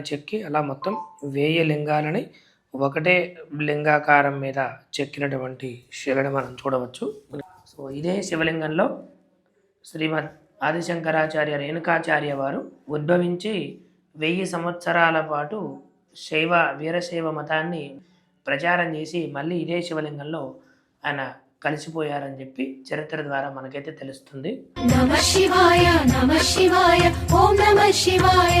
చెక్కి అలా మొత్తం వేయ లింగాలని ఒకటే లింగాకారం మీద చెక్కినటువంటి శిలని మనం చూడవచ్చు. సో ఇదే శివలింగంలో శ్రీమద్ ఆదిశంకరాచార్య రేణుకాచార్య వారు ఉద్భవించి వెయ్యి సంవత్సరాల పాటు శైవ వీరశైవ మతాన్ని ప్రచారం చేసి మళ్ళీ ఇదే శివలింగంలో ఆయన కలిసిపోయారని చెప్పి చరిత్ర ద్వారా మనకైతే తెలుస్తుంది. నమ శివాయ నమ శివాయ ఓం నమ శివాయ.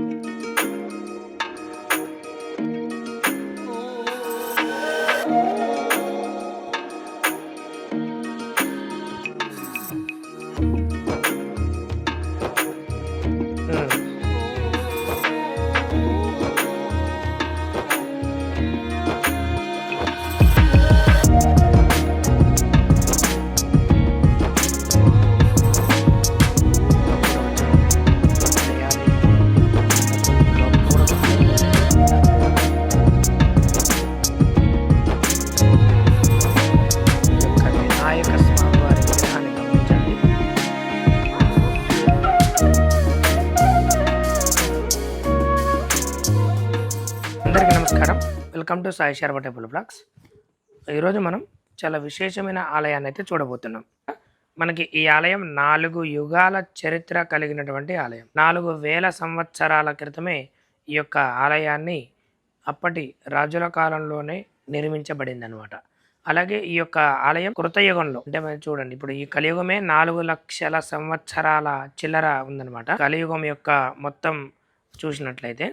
అందరికీ నమస్కారం. Welcome to Sai Sharma temple blogs. ఈరోజు మనం చాలా విశేషమైన ఆలయాన్ని అయితే చూడబోతున్నాం. మనకి ఈ ఆలయం నాలుగు యుగాల చరిత్ర కలిగినటువంటి ఆలయం. నాలుగు వేల సంవత్సరాల క్రితమే ఈ యొక్క ఆలయాన్ని అప్పటి రాజుల కాలంలోనే నిర్మించబడింది అనమాట అలాగే ఈ యొక్క ఆలయం కృతయుగంలో అంటే మనం చూడండి ఇప్పుడు ఈ కలియుగమే నాలుగు లక్షల సంవత్సరాల చిల్లర ఉందన్నమాట. కలియుగం యొక్క మొత్తం చూసినట్లయితే.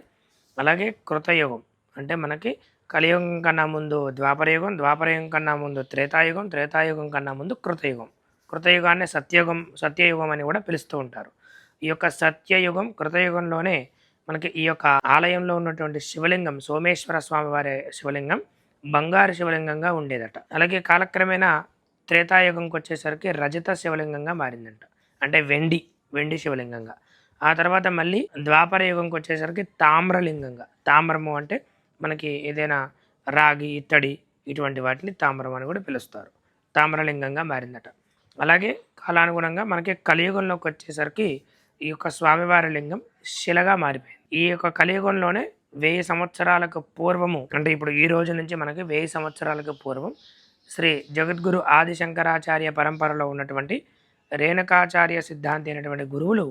అలాగే కృతయుగం. అంటే మనకి కలియుగం కన్నా ముందు ద్వాపరయుగం ద్వాపరయుగం కన్నా ముందు త్రేతాయుగం త్రేతాయుగం కన్నా ముందు కృతయుగం. కృతయుగాన్ని సత్యయుగం సత్యయుగం అని కూడా పిలుస్తూ ఉంటారు. ఈ యొక్క సత్యయుగం కృతయుగంలోనే మనకి ఈ యొక్క ఆలయంలో ఉన్నటువంటి శివలింగం సోమేశ్వర స్వామి వారి శివలింగం బంగారు శివలింగంగా ఉండేదట. అలాగే కాలక్రమేణా త్రేతాయుగంకి వచ్చేసరికి రజత శివలింగంగా మారిందంట. అంటే వెండి వెండి శివలింగంగా. ఆ తర్వాత మళ్ళీ ద్వాపర యుగంకి వచ్చేసరికి తామ్రలింగంగా. తామ్రము అంటే మనకి ఏదైనా రాగి ఇత్తడి ఇటువంటి వాటిని తామ్రం అని కూడా పిలుస్తారు. తామరలింగంగా మారిందట. అలాగే కాలానుగుణంగా మనకి కలియుగంలోకి వచ్చేసరికి ఈ యొక్క స్వామివారి లింగం శిలగా మారిపోయింది. ఈ యొక్క కలియుగంలోనే వెయ్యి సంవత్సరాలకు పూర్వము అంటే ఇప్పుడు ఈ రోజు నుంచి మనకి వెయ్యి సంవత్సరాలకు పూర్వం శ్రీ జగద్గురు ఆదిశంకరాచార్య పరంపరలో ఉన్నటువంటి రేణుకాచార్య సిద్ధాంతి అయినటువంటి గురువులు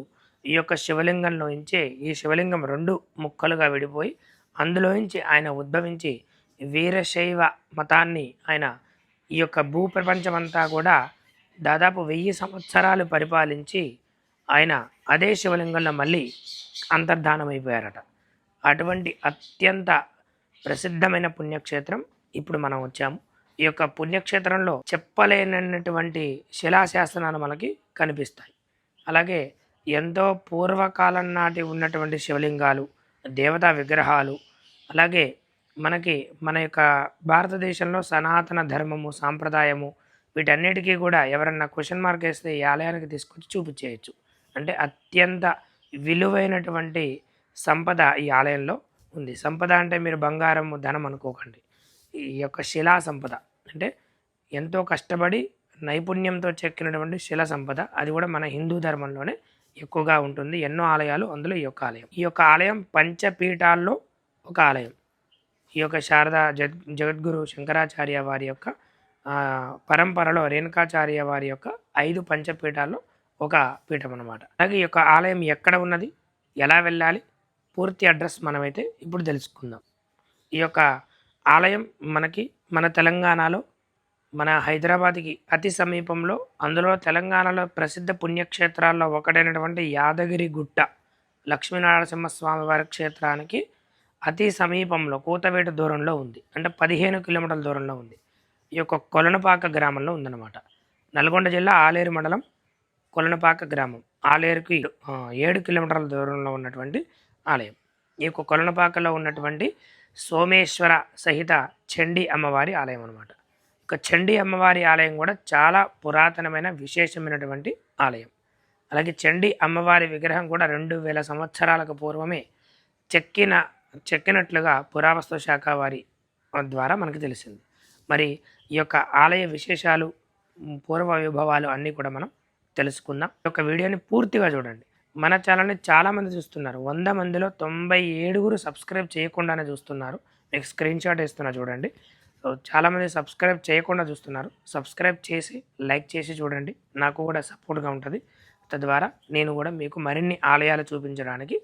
ఈ యొక్క శివలింగంలో శివలింగంలోంచే ఈ శివలింగం రెండు ముక్కలుగా విడిపోయి అందులోంచి ఆయన ఉద్భవించి వీరశైవ మతాన్ని ఆయన ఈ యొక్క భూప్రపంచమంతా కూడా దాదాపు వెయ్యి సంవత్సరాలు పరిపాలించి ఆయన అదే శివలింగంలో మళ్ళీ అంతర్ధానమైపోయారట. అటువంటి అత్యంత ప్రసిద్ధమైన పుణ్యక్షేత్రం ఇప్పుడు మనం వచ్చాము. ఈ యొక్క పుణ్యక్షేత్రంలో చెప్పలేనటువంటి శిలాశాసనాలు మనకి కనిపిస్తాయి. అలాగే ఎంతో పూర్వకాలం నాటి ఉన్నటువంటి శివలింగాలు దేవతా విగ్రహాలు అలాగే మనకి మన యొక్క భారతదేశంలో సనాతన ధర్మము సాంప్రదాయము వీటన్నిటికీ కూడా ఎవరన్నా క్వశ్చన్ మార్క్ వేస్తే ఈ ఆలయానికి తీసుకొచ్చి చూపించేయచ్చు. అంటే అత్యంత విలువైనటువంటి సంపద ఈ ఆలయంలో ఉంది. సంపద అంటే మీరు బంగారము ధనం అనుకోకండి. ఈ యొక్క శిలా సంపద. అంటే ఎంతో కష్టపడి నైపుణ్యంతో చెక్కినటువంటి శిల సంపద. అది కూడా మన హిందూ ధర్మంలోనే ఎక్కువగా ఉంటుంది. ఎన్నో ఆలయాలు అందులో ఈ యొక్క ఆలయం. ఈ యొక్క ఆలయం పంచపీఠాల్లో ఒక ఆలయం. ఈ యొక్క శారదా జగ్ జగద్గురు శంకరాచార్య వారి యొక్క పరంపరలో రేణుకాచార్య వారి యొక్క ఐదు పంచపీఠాల్లో ఒక పీఠం అనమాట అలాగే ఈ యొక్క ఆలయం ఎక్కడ ఉన్నది? ఎలా వెళ్ళాలి? పూర్తి అడ్రస్ మనమైతే ఇప్పుడు తెలుసుకుందాం. ఈ యొక్క ఆలయం మనకి మన తెలంగాణలో మన హైదరాబాద్కి అతి సమీపంలో అందులో తెలంగాణలో ప్రసిద్ధ పుణ్యక్షేత్రాల్లో ఒకటైనటువంటి యాదగిరి గుట్ట లక్ష్మీనారాయణ స్వామి వారి క్షేత్రానికి అతి సమీపంలో కూతవేట దూరంలో ఉంది. అంటే పదిహేను కిలోమీటర్ల దూరంలో ఉంది. ఈ యొక్క కొలనపాక గ్రామంలో ఉందన్నమాట. నల్గొండ జిల్లా ఆలేరు మండలం కొలనపాక గ్రామం. ఆలేరుకి ఏడు కిలోమీటర్ల దూరంలో ఉన్నటువంటి ఆలయం. ఈ యొక్క కొలనపాకలో ఉన్నటువంటి సోమేశ్వర సహిత చండీ అమ్మవారి ఆలయం అనమాట ఇక చండి అమ్మవారి ఆలయం కూడా చాలా పురాతనమైన విశేషమైనటువంటి ఆలయం. అలాగే చండి అమ్మవారి విగ్రహం కూడా రెండు వేల సంవత్సరాలకు పూర్వమే చెక్కిన చెక్కినట్లుగా పురావస్తు శాఖ వారి ద్వారా మనకు తెలిసింది. మరి ఈ యొక్క ఆలయ విశేషాలు పూర్వ విభవాలు అన్నీ కూడా మనం తెలుసుకుందాం. ఈ యొక్క వీడియోని పూర్తిగా చూడండి. మన ఛానల్ని చాలామంది చూస్తున్నారు. వంద మందిలో తొంభై ఏడుగురు సబ్స్క్రైబ్ చేయకుండానే చూస్తున్నారు. మీకు స్క్రీన్ షాట్ ఇస్తున్నా చూడండి. సో చాలామంది సబ్స్క్రైబ్ చేయకుండా చూస్తున్నారు. సబ్స్క్రైబ్ చేసి లైక్ చేసి చూడండి. నాకు కూడా సపోర్ట్గా ఉంటుంది. తద్వారా నేను కూడా మీకు మరిన్ని ఆలయాలు చూపించడానికి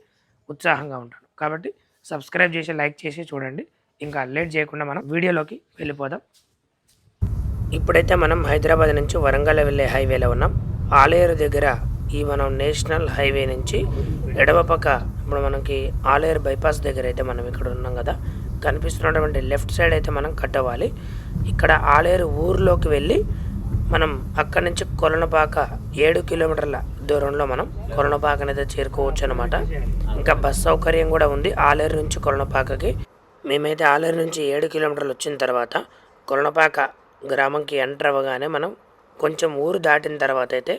ఉత్సాహంగా ఉంటాను. కాబట్టి సబ్స్క్రైబ్ చేసి లైక్ చేసి చూడండి. ఇంకా లేట్ చేయకుండా మనం వీడియోలోకి వెళ్ళిపోదాం. ఇప్పుడైతే మనం హైదరాబాద్ నుంచి వరంగల్ వెళ్ళే హైవేలో ఉన్నాం. ఆలేరు దగ్గర ఈ మనం నేషనల్ హైవే నుంచి ఎడమ పక్క ఇప్పుడు మనకి ఆలేరు బైపాస్ దగ్గర అయితే మనం ఇక్కడ ఉన్నాం కదా. కనిపిస్తున్నటువంటి లెఫ్ట్ సైడ్ అయితే మనం కట్ అవ్వాలి ఇక్కడ ఆలేరు ఊర్లోకి వెళ్ళి మనం అక్కడి నుంచి కొలనపాక ఏడు కిలోమీటర్ల దూరంలో మనం కొరణపాక అనేది చేరుకోవచ్చు అనమాట ఇంకా బస్ సౌకర్యం కూడా ఉంది. ఆలేరు నుంచి కొరణపాకకి మేమైతే ఆలేరు నుంచి ఏడు కిలోమీటర్లు వచ్చిన తర్వాత కొరణపాక గ్రామంకి ఎంటర్ అవ్వగానే మనం కొంచెం ఊరు దాటిన తర్వాత అయితే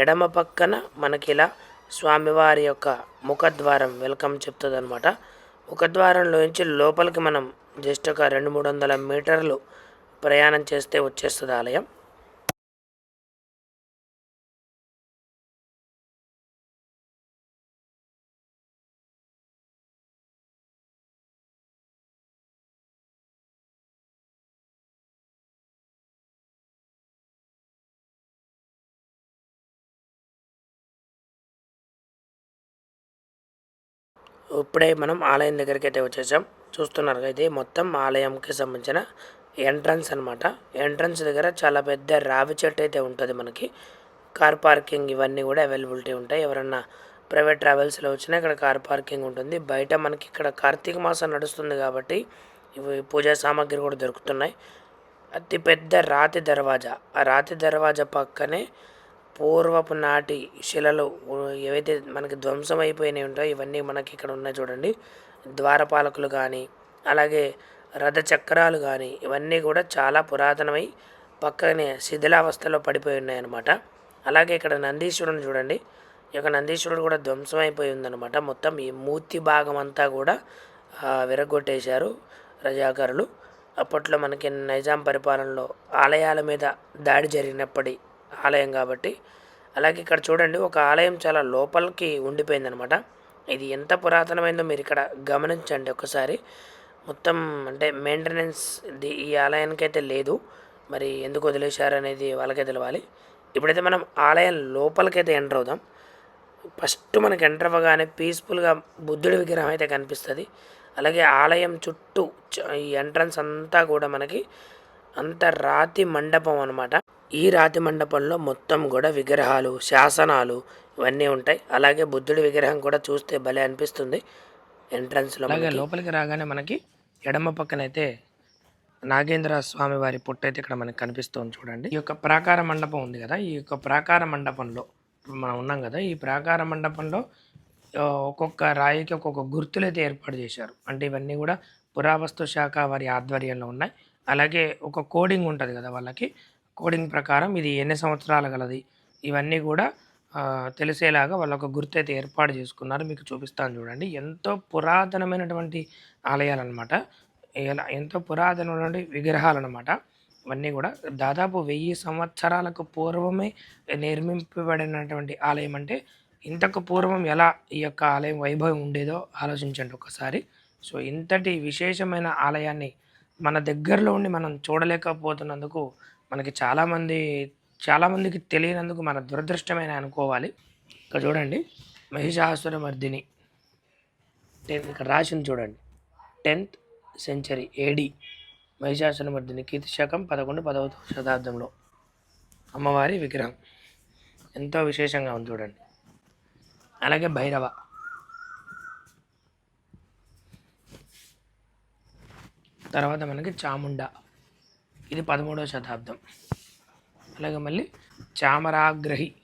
ఎడమ పక్కన మనకి ఇలా స్వామివారి యొక్క ముఖద్వారం వెల్కమ్ చెప్తుంది అనమాట ముఖద్వారంలోంచి లోపలికి మనం జస్ట్ ఒక రెండు మూడు వందల మీటర్లు ప్రయాణం చేస్తే వచ్చేస్తుంది ఆలయం. ఇప్పుడే మనం ఆలయం దగ్గరికి అయితే వచ్చేసాం. చూస్తున్నారు ఇది మొత్తం ఆలయంకి సంబంధించిన ఎంట్రన్స్ అన్నమాట. ఎంట్రన్స్ దగ్గర చాలా పెద్ద రావి చెట్టు అయితే ఉంటుంది మనకి. కార్ పార్కింగ్ ఇవన్నీ కూడా అవైలబిలిటీ ఉంటాయి. ఎవరన్నా ప్రైవేట్ ట్రావెల్స్లో వచ్చినా ఇక్కడ కార్ పార్కింగ్ ఉంటుంది. బయట మనకి ఇక్కడ కార్తీక మాసం నడుస్తుంది కాబట్టి ఇవి పూజా సామాగ్రి కూడా దొరుకుతున్నాయి. అతి పెద్ద రాతి దర్వాజా. ఆ రాతి దర్వాజా పక్కనే పూర్వపు నాటి శిలలు ఏవైతే మనకి ధ్వంసం అయిపోయినాయి ఉంటాయో ఇవన్నీ మనకి ఇక్కడ ఉన్నాయి చూడండి. ద్వారపాలకులు కానీ అలాగే రథ చక్రాలు కానీ ఇవన్నీ కూడా చాలా పురాతనమై పక్కనే శిథిలావస్థలో పడిపోయి ఉన్నాయన్నమాట. అలాగే ఇక్కడ నందీశ్వరుని చూడండి. ఈ యొక్క నందీశ్వరుడు కూడా ధ్వంసం అయిపోయి ఉందన్నమాట. మొత్తం ఈ మూర్తి భాగం అంతా కూడా విరగొట్టేశారు రజాకారులు. అప్పట్లో మనకి నైజాం పరిపాలనలో ఆలయాల మీద దాడి జరిగినప్పటి ఆలయం కాబట్టి. అలాగే ఇక్కడ చూడండి ఒక ఆలయం చాలా లోపలికి ఉండిపోయిందనమాట ఇది ఎంత పురాతనమైందో మీరు ఇక్కడ గమనించండి ఒకసారి. మొత్తం అంటే మెయింటెనెన్స్ ది- ఈ ఆలయానికి అయితే లేదు. మరి ఎందుకు వదిలేశారు అనేది వాళ్ళకే తెలవాలి. ఇప్పుడైతే మనం ఆలయం లోపలికైతే ఎంటర్ అవుదాం. ఫస్ట్ మనకి ఎంటర్ అవ్వగానే పీస్ఫుల్గా బుద్ధుడి విగ్రహం అయితే కనిపిస్తుంది. అలాగే ఆలయం చుట్టూ చ- ఈ ఎంట్రన్స్ అంతా కూడా మనకి అంత రాతి మండపం అనమాట ఈ రాతి మండపంలో మొత్తం కూడా విగ్రహాలు శాసనాలు ఇవన్నీ ఉంటాయి. అలాగే బుద్ధుడి విగ్రహం కూడా చూస్తే భలే అనిపిస్తుంది. ఎంట్రన్స్లో అలాగే లోపలికి రాగానే మనకి ఎడమ పక్కనైతే నాగేంద్ర స్వామి వారి పుట్ట అయితే ఇక్కడ మనకి కనిపిస్తుంది చూడండి. ఈ యొక్క ప్రాకార మండపం ఉంది కదా. ఈ యొక్క ప్రాకార మండపంలో మనం ఉన్నాం కదా. ఈ ప్రాకార మండపంలో ఒక్కొక్క రాయికి ఒక్కొక్క గుర్తులు అయితే ఏర్పాటు చేశారు. అంటే ఇవన్నీ కూడా పురావస్తు శాఖ వారి ఆధ్వర్యంలో ఉన్నాయి. అలాగే ఒక కోడింగ్ ఉంటుంది కదా వాళ్ళకి. కోడింగ్ ప్రకారం ఇది ఎన్ని సంవత్సరాలు గలది? ఇవన్నీ కూడా తెలిసేలాగా వాళ్ళ ఒక గుర్తు అయితే ఏర్పాటు చేసుకున్నారు. మీకు చూపిస్తాను చూడండి. ఎంతో పురాతనమైనటువంటి ఆలయాలు అనమాట ఎలా ఎంతో పురాతనమైనటువంటి విగ్రహాలు అనమాట ఇవన్నీ కూడా దాదాపు వెయ్యి సంవత్సరాలకు పూర్వమే నిర్మింపబడినటువంటి ఆలయం అంటే ఇంతకు పూర్వం ఎలా ఈ యొక్క ఆలయం వైభవం ఉండేదో ఆలోచించండి ఒకసారి. సో ఇంతటి విశేషమైన ఆలయాన్ని మన దగ్గరలో ఉండి మనం చూడలేకపోతున్నందుకు మనకి చాలామంది చాలామందికి తెలియనందుకు మన దురదృష్టమైన అనుకోవాలి. ఇక్కడ చూడండి మహిషాసుర మర్దిని టెన్త్ ఇక్కడ రాసింది చూడండి. Tenth century AD Mahishasura Mardini కీర్తి శకం పదకొండు పదవ శతాబ్దంలో. అమ్మవారి విగ్రహం. ఎంతో విశేషంగా ఉంది చూడండి. అలాగే భైరవ. తర్వాత మనకి చాముండ. ఇది పదమూడవ శతాబ్దం. అలాగే మళ్ళీ చామరాగ్రహి.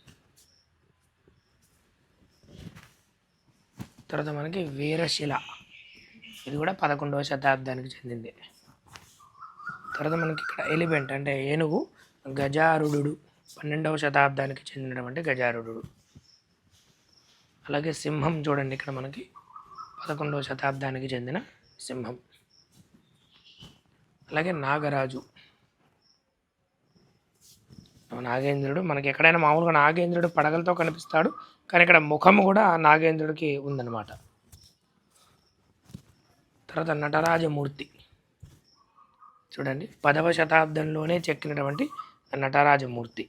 తర్వాత మనకి వీరశిల. ఇది కూడా పదకొండవ శతాబ్దానికి చెందింది. తర్వాత మనకి ఇక్కడ ఎలిఫెంట్ అంటే ఏనుగు గజారుడు. పన్నెండవ శతాబ్దానికి చెందినటువంటి గజారుడు. అలాగే సింహం చూడండి ఇక్కడ మనకి పదకొండవ శతాబ్దానికి చెందిన సింహం. అలాగే నాగరాజు. నాగేంద్రుడు. మనకి ఎక్కడైనా మామూలుగా నాగేంద్రుడు పడగలతో కనిపిస్తాడు. కానీ ఇక్కడ ముఖం కూడా నాగేంద్రుడికి ఉందన్నమాట. తర్వాత నటరాజమూర్తి. చూడండి పదవ శతాబ్దంలోనే చెక్కినటువంటి నటరాజమూర్తి.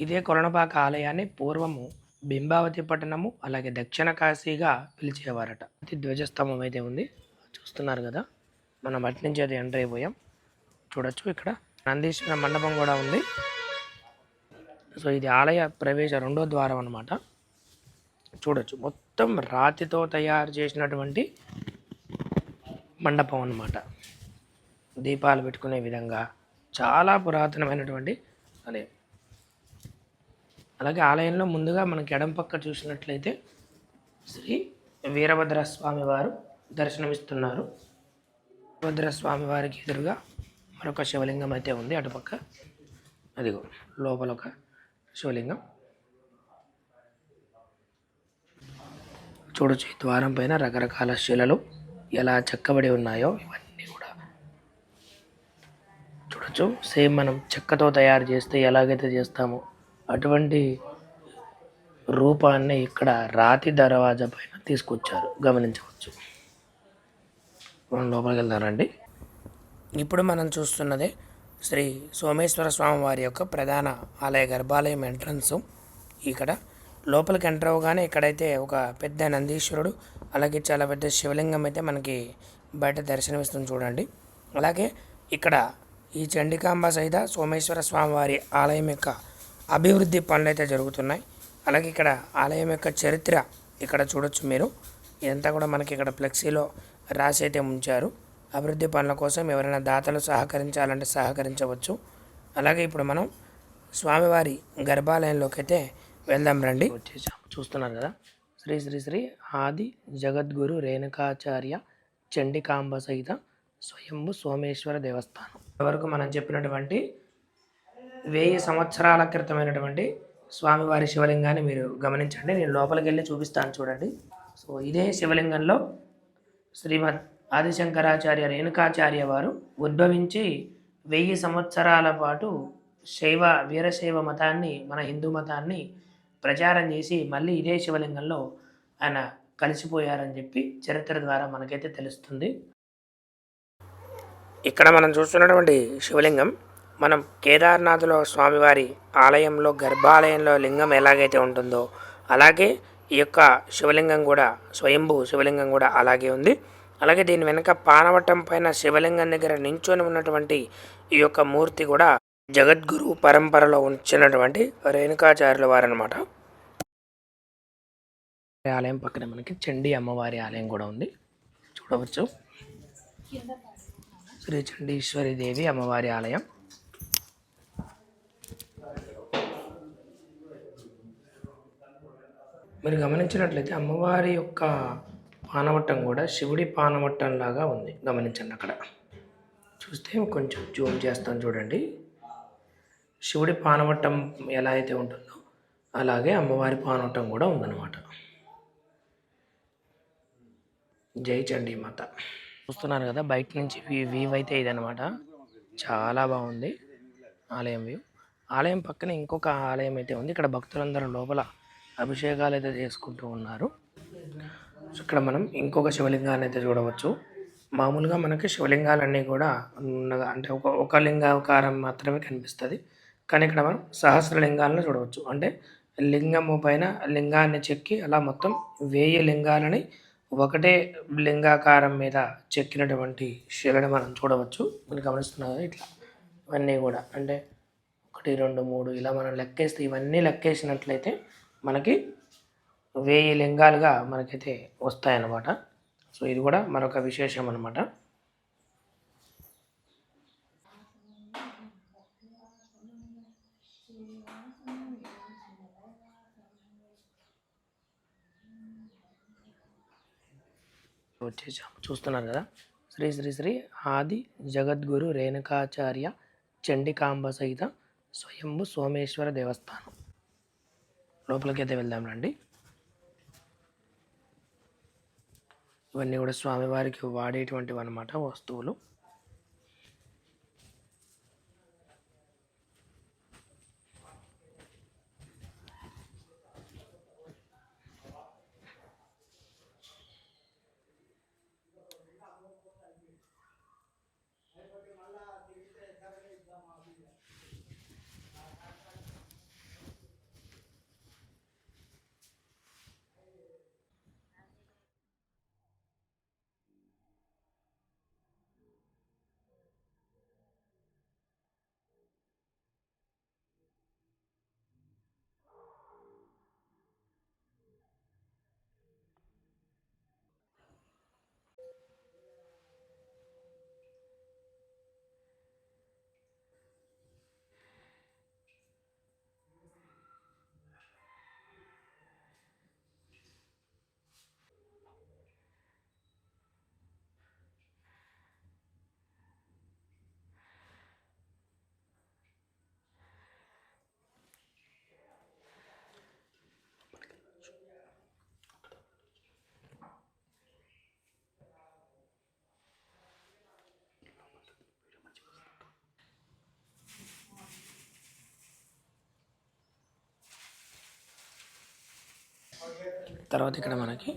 ఇదే కొరణపాక ఆలయాన్ని పూర్వము బింబావతి పట్టణము అలాగే దక్షిణ కాశీగా పిలిచేవారట. ఇది ధ్వజస్తంభం అయితే ఉంది. చూస్తున్నారు కదా మనం అటు నుంచి అయితే ఎంటర్ అయిపోయాం. చూడొచ్చు ఇక్కడ. నందీశ్వర మండపం కూడా ఉంది. సో ఇది ఆలయ ప్రవేశ రెండో ద్వారం అనమాట చూడొచ్చు. మొత్తం రాతితో తయారు చేసినటువంటి మండపం అనమాట దీపాలు పెట్టుకునే విధంగా చాలా పురాతనమైనటువంటి ఆలయం. అలాగే ఆలయంలో ముందుగా మనకి ఎడం పక్క చూసినట్లయితే శ్రీ వీరభద్రస్వామి వారు దర్శనమిస్తున్నారు. వీరభద్రస్వామి వారికి ఎదురుగా మరొక శివలింగం అయితే ఉంది అటుపక్క. అదిగో లోపల ఒక శివలింగం. చూడొచ్చు ఈ ద్వారం పైన రకరకాల శిలలు ఎలా చెక్కబడి ఉన్నాయో ఇవన్నీ కూడా. చూడొచ్చు సేమ్ మనం చెక్కతో తయారు చేస్తే ఎలాగైతే చేస్తామో అటువంటి రూపాన్ని ఇక్కడ రాతి దర్వాజా పైన తీసుకొచ్చారు. గమనించవచ్చు. మనం లోపలికి వెళ్దామండి ఇప్పుడు మనం చూస్తున్నదే శ్రీ సోమేశ్వర స్వామి వారి యొక్క ప్రధాన ఆలయ గర్భాలయం ఎంట్రన్స్. ఇక్కడ లోపలికి ఎంటర్ అవగానే ఇక్కడైతే ఒక పెద్ద నందీశ్వరుడు అలాగే చాలా పెద్ద శివలింగం అయితే మనకి బయట దర్శనమిస్తుంది చూడండి. అలాగే ఇక్కడ ఈ చండికాంబ సహిత సోమేశ్వర స్వామి వారి ఆలయం యొక్క అభివృద్ధి పనులు అయితే జరుగుతున్నాయి. అలాగే ఇక్కడ ఆలయం యొక్క చరిత్ర ఇక్కడ చూడొచ్చు మీరు. ఇదంతా కూడా మనకి ఇక్కడ ఫ్లెక్సీలో రాసి అయితే ఉంచారు. అభివృద్ధి పనుల కోసం ఎవరైనా దాతలు సహకరించాలంటే సహకరించవచ్చు. అలాగే ఇప్పుడు మనం స్వామివారి గర్భాలయంలోకి అయితే వెళ్దాం రండి. చూస్తున్నారు కదా? శ్రీ శ్రీ శ్రీ ఆది జగద్గురు రేణుకాచార్య చండికాంబ సహిత స్వయంభు సోమేశ్వర దేవస్థానం. వరకు మనం చెప్పినటువంటి వెయ్యి సంవత్సరాల క్రితమైనటువంటి స్వామివారి శివలింగాన్ని మీరు గమనించండి. నేను లోపలికి వెళ్ళి చూపిస్తాను చూడండి. సో ఇదే శివలింగంలో శ్రీమద్ ఆదిశంకరాచార్య రేణుకాచార్య వారు ఉద్భవించి వెయ్యి సంవత్సరాల పాటు శైవ వీరశైవ మతాన్ని మన హిందూ మతాన్ని ప్రచారం చేసి మళ్ళీ ఇదే శివలింగంలో ఆయన కలిసిపోయారని చెప్పి చరిత్ర ద్వారా మనకైతే తెలుస్తుంది. ఇక్కడ మనం చూస్తున్నటువంటి శివలింగం మనం కేదార్నాథ్లో స్వామివారి ఆలయంలో గర్భాలయంలో లింగం ఎలాగైతే ఉంటుందో అలాగే ఈ యొక్క శివలింగం కూడా స్వయంభూ శివలింగం కూడా అలాగే ఉంది. అలాగే దీని వెనుక పానవటం పైన శివలింగం దగ్గర నించొని ఉన్నటువంటి ఈ యొక్క మూర్తి కూడా జగద్గురు పరంపరలో ఉంచినటువంటి రేణుకాచార్యుల వారనమాట ఆలయం పక్కన మనకి చండీ అమ్మవారి ఆలయం కూడా ఉంది. చూడవచ్చు. శ్రీ చండీశ్వరి దేవి అమ్మవారి ఆలయం. మీరు గమనించినట్లయితే అమ్మవారి యొక్క పానవట్టం కూడా శివుడి పానవట్టం లాగా ఉంది. గమనించండి అక్కడ. చూస్తే కొంచెం జూమ్ చేస్తాను చూడండి. శివుడి పానవట్టం ఎలా అయితే ఉంటుందో అలాగే అమ్మవారి పానవట్టం కూడా ఉందన్నమాట. జై చండీ మాత చూస్తున్నారు కదా బయట నుంచి వ్యూ వ్యూ అయితే ఇదనమాట చాలా బాగుంది. ఆలయం వ్యూ. ఆలయం పక్కన ఇంకొక ఆలయం అయితే ఉంది. ఇక్కడ భక్తులందరూ లోపల అభిషేకాలు అయితే చేసుకుంటూ ఉన్నారు. సో ఇక్కడ మనం ఇంకొక శివలింగాన్ని అయితే చూడవచ్చు. మామూలుగా మనకి శివలింగాలన్నీ కూడా ఉన్నగా అంటే ఒక ఒక లింగాకారం మాత్రమే కనిపిస్తుంది. కానీ ఇక్కడ మనం సహస్రలింగాలను చూడవచ్చు. అంటే లింగము పైన లింగాన్ని చెక్కి అలా మొత్తం వేయి లింగాలని ఒకటే లింగాకారం మీద చెక్కినటువంటి శిలను మనం చూడవచ్చు. మీరు గమనిస్తున్నారు ఇట్లా? ఇవన్నీ కూడా అంటే ఒకటి రెండు మూడు ఇలా మనం లెక్కేస్తే ఇవన్నీ లెక్కేసినట్లయితే మనకి వెయ్యి లింగాలుగా మనకైతే వస్తాయన్నమాట. సో ఇది కూడా మరొక విశేషం అనమాట వచ్చేసాము చూస్తున్నారు కదా? శ్రీ శ్రీ శ్రీ ఆది జగద్గురు రేణుకాచార్య చండికాంబ సహిత స్వయంభు సోమేశ్వర దేవస్థానం. లోపలికి అయితే వెళ్దాం రండి. ఇవన్నీ కూడా స్వామివారికి వాడేటువంటివి అన్నమాట వస్తువులు. తర్వాత ఇక్కడ మనకి.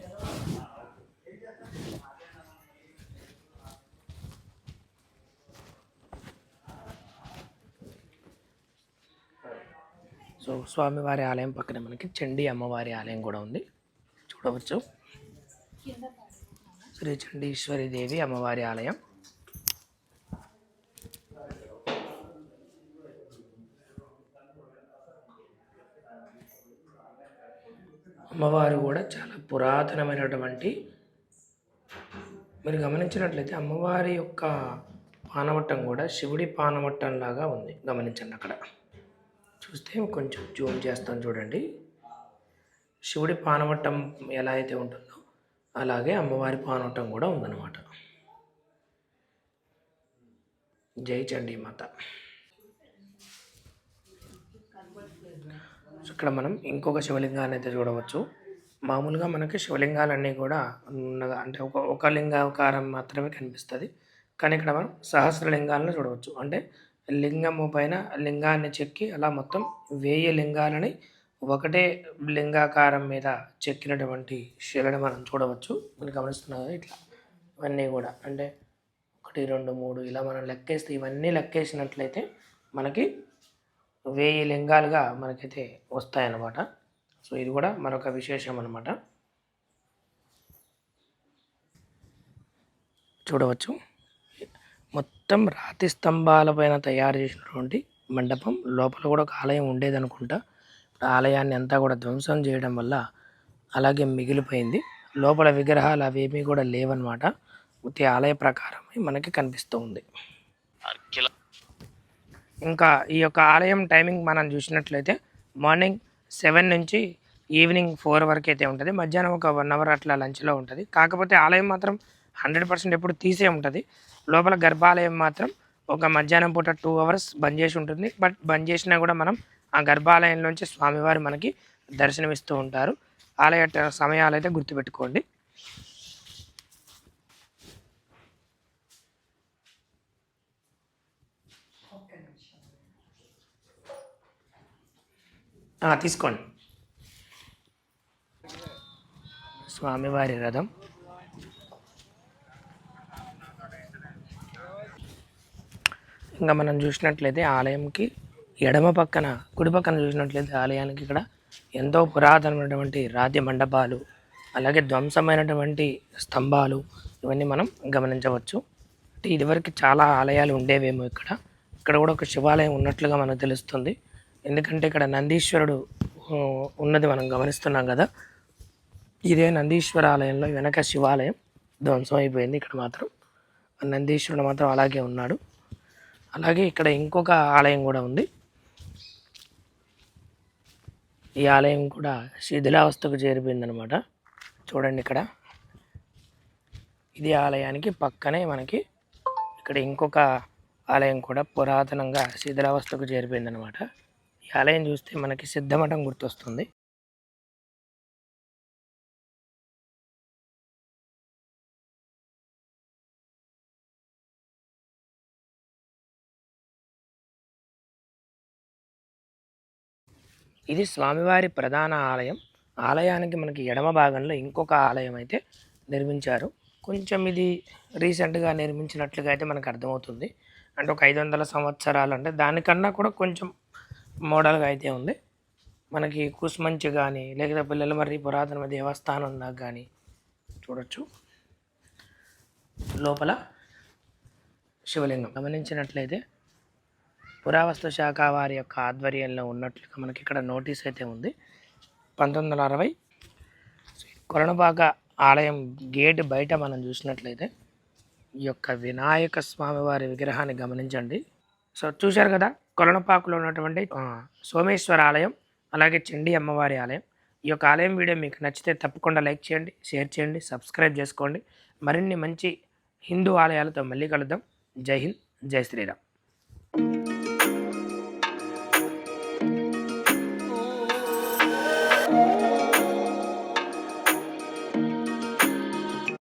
సో స్వామివారి ఆలయం పక్కన మనకి చండీ అమ్మవారి ఆలయం కూడా ఉంది. చూడవచ్చు. శ్రీ చండీశ్వరి దేవి అమ్మవారి ఆలయం. అమ్మవారు కూడా చాలా పురాతనమైనటువంటి మీరు గమనించినట్లయితే అమ్మవారి యొక్క పానవట్టం కూడా శివుడి పానవట్టం లాగా ఉంది. గమనించండి అక్కడ. చూస్తే కొంచెం జూమ్ చేస్తాను చూడండి. శివుడి పానవట్టం ఎలా అయితే ఉంటుందో అలాగే అమ్మవారి పానవట్టం కూడా ఉందన్నమాట. జై చండీ మాత సో ఇక్కడ మనం ఇంకొక శివలింగాన్ని అయితే చూడవచ్చు. మామూలుగా మనకి శివలింగాలన్నీ కూడా ఉన్నగా అంటే ఒక ఒక లింగాకారం మాత్రమే కనిపిస్తుంది. కానీ ఇక్కడ మనం సహస్రలింగాలను చూడవచ్చు. అంటే లింగము పైన లింగాన్ని చెక్కి అలా మొత్తం వేయి లింగాలని ఒకటే లింగాకారం మీద చెక్కినటువంటి శిలని మనం చూడవచ్చు. మీరు గమనిస్తున్నారు ఇట్లా. ఇవన్నీ కూడా అంటే ఒకటి రెండు మూడు ఇలా మనం లెక్కేస్తే ఇవన్నీ లెక్కేసినట్లయితే మనకి వెయ్యి లింగాలుగా మనకైతే వస్తాయన్నమాట. సో ఇది కూడా మరొక విశేషం అనమాట చూడవచ్చు. మొత్తం రాతి స్తంభాల పైన తయారు చేసినటువంటి మండపం. లోపల కూడా ఒక ఆలయం ఉండేదనుకుంటా. ఇప్పుడు ఆలయాన్ని అంతా కూడా ధ్వంసం చేయడం వల్ల అలాగే మిగిలిపోయింది. లోపల విగ్రహాలు అవేమీ కూడా లేవన్నమాట. ఆలయ ప్రకారమే మనకి కనిపిస్తూ ఉంది. ఇంకా ఈ యొక్క ఆలయం టైమింగ్ మనం చూసినట్లయితే మార్నింగ్ సెవెన్ నుంచి ఈవినింగ్ ఫోర్ వరకు అయితే ఉంటుంది. మధ్యాహ్నం ఒక వన్ అవర్ అట్లా లంచ్లో ఉంటుంది. కాకపోతే ఆలయం మాత్రం హండ్రెడ్ పర్సెంట్ ఎప్పుడు తీసే ఉంటుంది. లోపల గర్భాలయం మాత్రం ఒక మధ్యాహ్నం పూట టూ అవర్స్ బంద్ చేసి ఉంటుంది. బట్ బంద్ చేసినా కూడా మనం ఆ గర్భాలయంలోంచి స్వామివారు మనకి దర్శనమిస్తూ ఉంటారు. ఆలయ ట- సమయాలు అయితే గుర్తుపెట్టుకోండి. తీసుకోండి. స్వామివారి రథం. ఇంకా మనం చూసినట్లయితే ఆలయంకి ఎడమ పక్కన కుడి పక్కన చూసినట్లయితే ఆలయానికి ఇక్కడ ఎంతో పురాతనమైనటువంటి రాతి మండపాలు అలాగే ధ్వంసమైనటువంటి స్తంభాలు ఇవన్నీ మనం గమనించవచ్చు. అంటే ఇదివరకు చాలా ఆలయాలు ఉండేవేమో ఇక్కడ. ఇక్కడ కూడా ఒక శివాలయం ఉన్నట్లుగా మనకు తెలుస్తుంది. ఎందుకంటే ఇక్కడ నందీశ్వరుడు ఉన్నది మనం గమనిస్తున్నాం కదా. ఇదే నందీశ్వర ఆలయంలో వెనక శివాలయం ధ్వంసం అయిపోయింది ఇక్కడ మాత్రం. నందీశ్వరుడు మాత్రం అలాగే ఉన్నాడు. అలాగే ఇక్కడ ఇంకొక ఆలయం కూడా ఉంది. ఈ ఆలయం కూడా శిథిలావస్థకు చేరిపోయిందనమాట. చూడండి ఇక్కడ. ఇది ఆలయానికి పక్కనే మనకి ఇక్కడ ఇంకొక ఆలయం కూడా పురాతనంగా శిథిలావస్థకు చేరిపోయిందనమాట. ఆలయం చూస్తే మనకి సిద్ధమఠం గుర్తొస్తుంది. ఇది స్వామివారి ప్రధాన ఆలయం. ఆలయానికి మనకి ఎడమ భాగంలో ఇంకొక ఆలయం అయితే నిర్మించారు. కొంచెం ఇది రీసెంట్గా నిర్మించినట్లుగా అయితే మనకు అర్థమవుతుంది. అంటే ఒక ఐదు వందల సంవత్సరాలు అంటే దానికన్నా కూడా కొంచెం మోడల్గా అయితే ఉంది. మనకి కుస్మంచి కానీ లేకపోతే పిల్లల మరి పురాతన దేవస్థానం దాకా కానీ చూడొచ్చు. లోపల శివలింగం. గమనించినట్లయితే పురావస్తు శాఖ వారి యొక్క ఆధ్వర్యంలో ఉన్నట్లుగా మనకి ఇక్కడ నోటీస్ అయితే ఉంది. పంతొమ్మిది వందల అరవై కొరణపాక ఆలయం గేట్ బయట మనం చూసినట్లయితే ఈ యొక్క వినాయక స్వామి వారి విగ్రహాన్ని గమనించండి. సో చూశారు కదా కొలనపాకులో ఉన్నటువంటి సోమేశ్వర ఆలయం అలాగే చండి అమ్మవారి ఆలయం. ఈ యొక్క ఆలయం వీడియో మీకు నచ్చితే తప్పకుండా లైక్ చేయండి షేర్ చేయండి సబ్స్క్రైబ్ చేసుకోండి. మరిన్ని మంచి హిందూ ఆలయాలతో మళ్ళీ కలుద్దాం. జై హింద్ జై శ్రీరామ్.